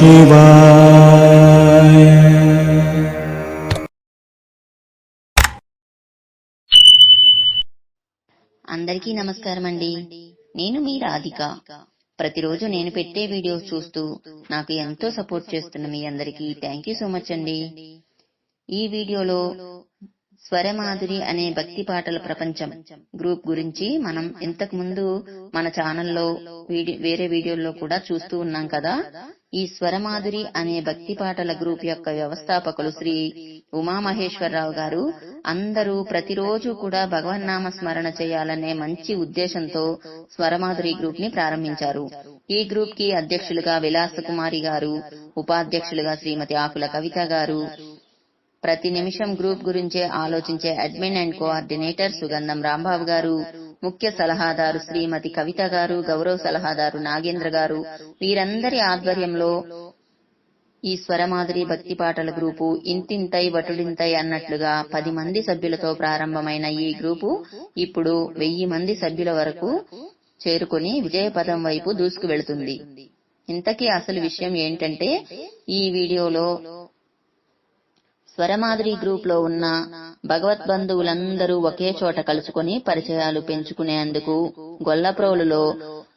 శివాయ అందరికీ నమస్కారం అండి నేను మీ రాధిక. ప్రతిరోజు నేను పెట్టే వీడియోస్ చూస్తూ నాకు ఎంతో సపోర్ట్ చేస్తున్న మీ అందరికీ థ్యాంక్ యూ సో మచ్ అండి. ఈ వీడియోలో స్వరమాధురి అనే భక్తి పాటల ప్రపంచం గ్రూప్ గురించి మనం ఇంతకు ముందు మన ఛానల్లో వేరే వీడియోల్లో కూడా చూస్తూ ఉన్నాం కదా. ఈ స్వరమాధురి అనే భక్తి పాటల గ్రూప్ యొక్క వ్యవస్థాపకులు శ్రీ ఉమామహేశ్వరరావు గారు అందరూ ప్రతిరోజు కూడా భగవన్నామ స్మరణ చేయాలనే మంచి ఉద్దేశంతో స్వరమాధురి గ్రూప్ని ప్రారంభించారు. ఈ గ్రూప్కి అధ్యక్షులుగా విలాస కుమారి గారు ఉపాధ్యక్షులుగా శ్రీమతి ఆకుల కవిత గారు ప్రతి నిమిషం గ్రూప్ గురించే ఆలోచించే అడ్మిన్ అండ్ కోఆర్డినేటర్ సుగంధం రాంబాబు గారు ముఖ్య సలహాదారు శ్రీమతి కవిత గారు గౌరవ సలహాదారు నాగేంద్ర గారు వీరందరి ఆధ్వర్యంలో ఈ స్వరమాదిరి భక్తి పాటల గ్రూపు ఇంతింతై వటుడింతై అన్నట్లుగా పది మంది సభ్యులతో ప్రారంభమైన ఈ గ్రూపు ఇప్పుడు వెయ్యి మంది సభ్యుల వరకు చేరుకుని విజయపదం వైపు దూసుకు వెళుతుంది. ఇంతకీ అసలు విషయం ఏంటంటే ఈ వీడియోలో స్వరమాదిరి గ్రూప్లో ఉన్న భగవత్ బంధువులందరూ ఒకే చోట కలుసుకొని పరిచయాలు పెంచుకునేందుకు గొల్లప్రోలులో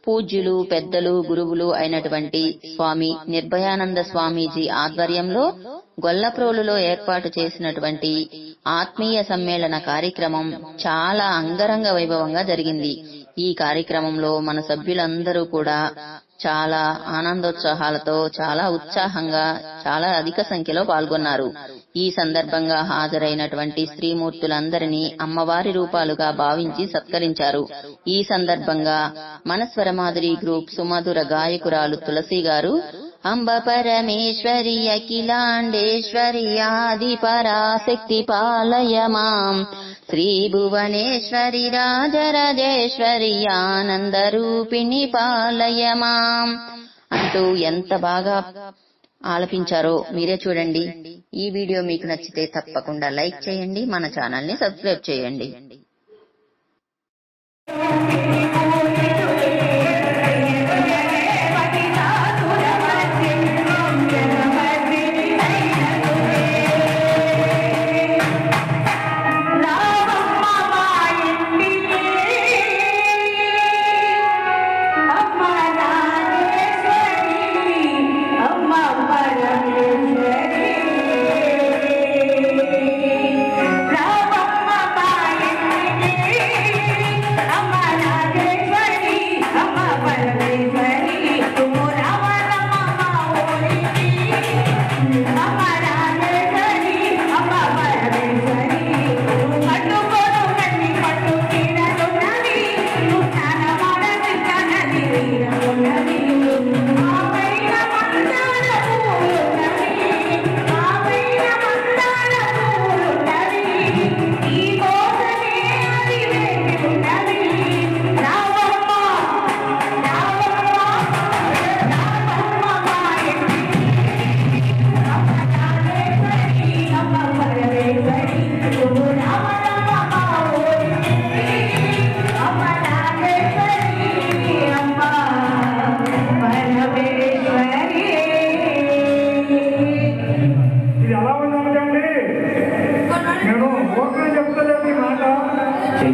పూజ్యులు పెద్దలు గురువులు అయినటువంటి స్వామి నిర్భయానంద స్వామీజీ ఆధ్వర్యంలో గొల్లప్రోలులో ఏర్పాటు చేసినటువంటి ఆత్మీయ సమ్మేళన కార్యక్రమం చాలా అంగరంగ వైభవంగా జరిగింది. ఈ కార్యక్రమంలో మన సభ్యులందరూ కూడా చాలా ఆనందోత్సాహాలతో చాలా ఉత్సాహంగా చాలా అధిక సంఖ్యలో పాల్గొన్నారు. ఈ సందర్భంగా హాజరైనటువంటి స్త్రీమూర్తులందరినీ అమ్మవారి రూపాలుగా భావించి సత్కరించారు. ఈ సందర్భంగా మనస్వరమాధురి గ్రూప్ సుమధుర గాయకురాలు తులసి గారు అంబ పరమేశ్వరి అఖిలాండేశ్వరి ఆది పరాశక్తి పాలయ మాం. శ్రీ భువనేశ్వరి రాజరాజేశ్వరి ఆనందరూపిణి పాలయ మాం. అంటూ ఎంత బాగా ఆలపించారో మీరే చూడండి. ఈ వీడియో మీకు నచ్చితే తప్పకుండా లైక్ చేయండి మన ఛానల్ని సబ్స్క్రైబ్ చేయండి.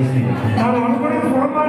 পাইছে তার অনেক অনেক